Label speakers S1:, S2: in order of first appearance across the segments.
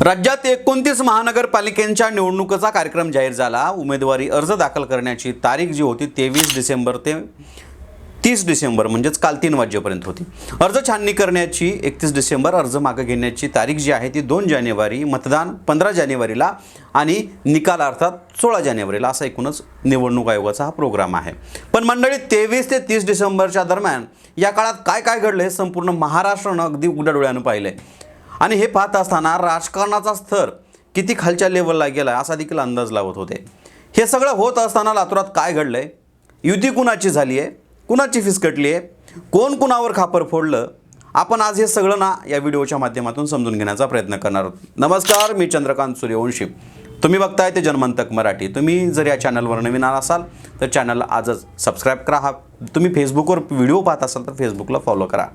S1: राज्यात एकोणतीस महानगरपालिकेंच्या निवडणुकीचा कार्यक्रम जाहीर झाला. उमेदवारी अर्ज दाखल करण्याची तारीख जी होती तेवीस डिसेंबर ते तीस डिसेंबर म्हणजेच काल तीन वाजेपर्यंत होती. अर्ज छाननी करण्याची एकतीस डिसेंबर अर्ज मागे घेण्याची तारीख जी आहे ती दोन जानेवारी मतदान पंधरा जानेवारीला आणि निकाल अर्थात सोळा जानेवारीला असा एकूणच निवडणूक आयोगाचा हा प्रोग्राम आहे. पण मंडळी तेवीस ते तीस डिसेंबरच्या दरम्यान या काळात काय काय घडलं हे संपूर्ण महाराष्ट्रानं अगदी उघड्या डोळ्यानं पाहिलं आहे आणि हे पाहत असताना राजकारणाचा स्तर किती खालच्या लेवलला गेला असा देखील अंदाज लावत होते. हे सगळं होत असताना लातूरात काय घडलं आहे युती कुणाची झाली आहे कुणाची फिसकटली आहे कोण कुणावर खापर फोडलं? आपण आज हे सगळं ना या व्हिडिओच्या माध्यमातून समजून घेण्याचा प्रयत्न करणार आहोत. नमस्कार मी चंद्रकांत सूर्यवंशी. तुम्ही बघताय ते जन्मंतक मराठी. तुम्ही जर या चॅनलवर नवीन आला असाल तर चॅनलला आजच सबस्क्राईब करा. हा तुम्ही फेसबुकवर व्हिडिओ पाहत असाल तर फेसबुकला फॉलो करा.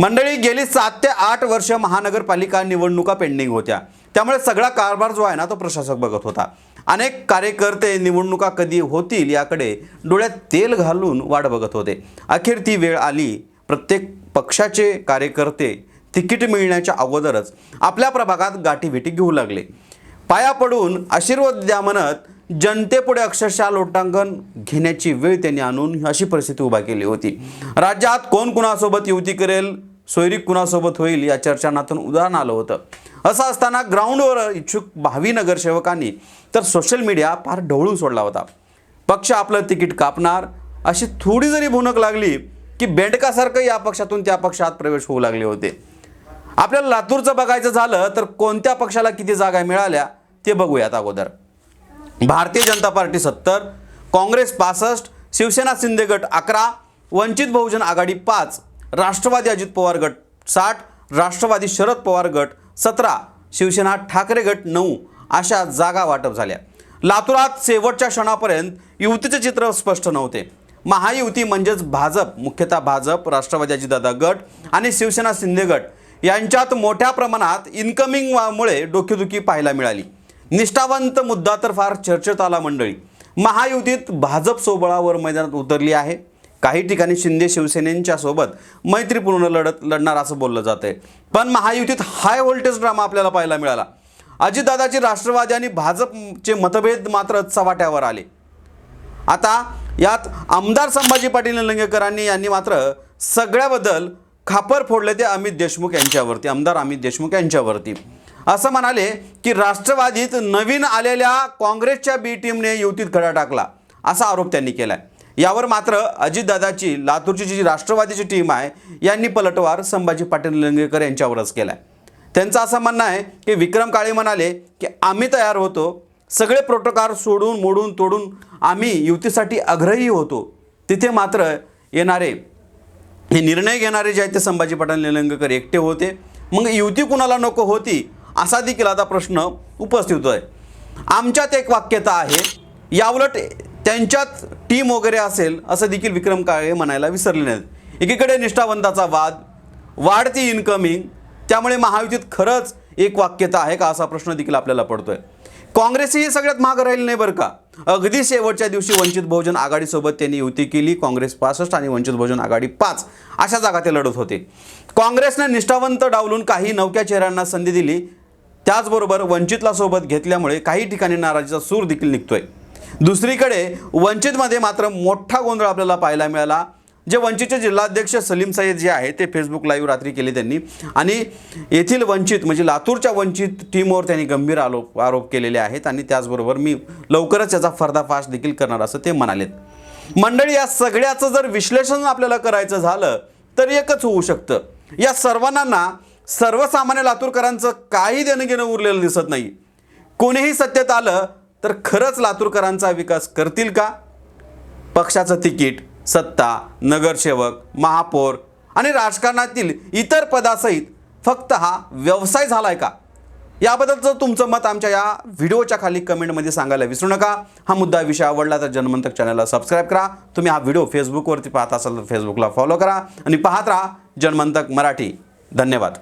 S1: मंडळी गेली सात ते आठ वर्ष महानगरपालिका निवडणुका पेंडिंग होत्या. त्यामुळे सगळा कारभार जो आहे ना तो प्रशासक बघत होता. अनेक कार्यकर्ते निवडणुका कधी होतील याकडे डोळ्यात तेल घालून वाट बघत होते. अखेर ती वेळ आली. प्रत्येक पक्षाचे कार्यकर्ते तिकीट मिळण्याच्या अगोदरच आपल्या प्रभागात गाठीभेटी घेऊ लागले. पाया पडून आशीर्वाद द्या म्हणत जनतेपुढे अक्षरशः लोटांगण घेण्याची वेळ त्यांनी आणून अशी परिस्थिती उभा केली होती. राज्यात कोण कुणासोबत युती करेल? सोयरी कुणासोबत होईल या चर्चांनातून उदाहरण आलं होतं. असं असताना ग्राउंडवर इच्छुक भावी नगरसेवकांनी तर सोशल मीडिया फार ढवळून सोडला होता. पक्ष आपलं तिकीट कापणार अशी थोडी जरी भुनक लागली की बेंडकासारखं या पक्षातून त्या पक्षात प्रवेश होऊ लागले होते. आपल्याला लातूरचं बघायचं झालं तर कोणत्या पक्षाला किती जागा मिळाल्या ते बघूयात अगोदर. भारतीय जनता पार्टी सत्तर काँग्रेस पासष्ट शिवसेना शिंदे गट अकरा वंचित बहुजन आघाडी पाच राष्ट्रवादी अजित पवार गट साठ राष्ट्रवादी शरद पवार गट सतरा शिवसेना ठाकरे गट नऊ अशा जागा वाटप झाल्या. लातूरात शेवटच्या क्षणापर्यंत युतीचे चित्र स्पष्ट नव्हते. महायुती म्हणजेच भाजप मुख्यतः भाजप राष्ट्रवादी अजितदादा गट आणि शिवसेना शिंदे गट यांच्यात मोठ्या प्रमाणात इन्कमिंगमुळे डोकेदुखी पाहायला मिळाली. निष्ठावंत मुद्दा तर फार चर्चेत आला मंडळी. महायुतीत भाजप सोबळावर मैदानात उतरली आहे. काही ठिकाणी शिंदे शिवसेनेच्या सोबत मैत्रीपूर्ण लढत लढणार असं बोललं जात आहे पण महायुतीत हाय व्होल्टेज ड्रामा आपल्याला पाहायला मिळाला. अजितदादाची राष्ट्रवादी आणि भाजपचे मतभेद मात्र चव्हाट्यावर आले. आता यात आमदार संभाजी पाटील निलंगेकरांनी यांनी मात्र सगळ्याबद्दल खापर फोडले ते अमित देशमुख यांच्यावरती आमदार अमित देशमुख यांच्यावरती. असं म्हणाले की राष्ट्रवादीत नवीन आलेल्या काँग्रेसच्या बी टीमने युतीत खडा टाकला असा आरोप त्यांनी केला आहे यावर मात्र अजितदादाची लातूरची जी राष्ट्रवादीची टीम आहे यांनी पलटवार संभाजी पाटील निलंगेकर यांच्यावरच केला आहे त्यांचं असं म्हणणं आहे की विक्रम काळे म्हणाले की आम्ही तयार होतो. सगळे प्रोटोकॉल सोडून मोडून तोडून आम्ही युतीसाठी आग्रही होतो. तिथे मात्र येणारे हे निर्णय घेणारे जे आहेत ते संभाजी पाटील निलंगेकर एकटे होते. मग युती कुणाला नको होती असा देखील आता प्रश्न उपस्थित आहे आमच्यात एक वाक्यता आहे याउलट त्यांच्यात टीम वगैरे असेल असं देखील विक्रम काळे म्हणायला विसरले नाहीत. एकीकडे निष्ठावंताचा वाद वाढती इन्कमिंग त्यामुळे महायुतीत खरंच एक वाक्यता आहे का असा प्रश्न देखील आपल्याला पडतोय. काँग्रेसही सगळ्यात महाग राहील नाही बरं का? अगदी शेवटच्या दिवशी वंचित बहुजन आघाडीसोबत त्यांनी युती केली काँग्रेस पासष्ट आणि वंचित बहुजन आघाडी पाच अशा जागा ते लढत होते. काँग्रेसने निष्ठावंत डावलून काही नवक्या चेहऱ्यांना संधी दिली त्याचबरोबर वंचितला सोबत घेतल्यामुळे काही ठिकाणी नाराजीचा सूर देखील निघतोय. दुसरीकडे वंचितमध्ये मात्र मोठा गोंधळ आपल्याला पाहायला मिळाला. जे वंचितचे जिल्हाध्यक्ष सलीम सय्यद जे आहे ते फेसबुक लाईव्ह रात्री केले त्यांनी. आणि येथील वंचित म्हणजे लातूरच्या वंचित टीमवर त्यांनी गंभीर आरोप आरोप केलेले आहेत. आणि त्याचबरोबर मी लवकरच याचा फर्दाफाश देखील करणार असं ते म्हणालेत. मंडळी या सगळ्याचं जर विश्लेषण आपल्याला करायचं झालं तर एकच होऊ शकतं. या सर्वांना सर्वसामान्य लातूरकरांचं काही देणं घेणं उरलेलं दिसत नाही. कोणीही सत्तेत आलं तर खरंच लातूरकरांचा विकास करतील का? पक्षाचं तिकीट सत्ता नगरसेवक महापौर आणि राजकारणातील इतर पदासहित फक्त हा व्यवसाय झालाय का? याबद्दलचं तुमचं मत आमच्या या व्हिडिओच्या खाली कमेंटमध्ये सांगायला विसरू नका. हा मुद्दा विषय आवडला तर जनमंतक चॅनलला सबस्क्राईब करा. तुम्ही हा व्हिडिओ फेसबुकवरती पाहत असाल तर फेसबुकला फॉलो करा आणि पाहत राहा जनमंतक मराठी. धन्यवाद.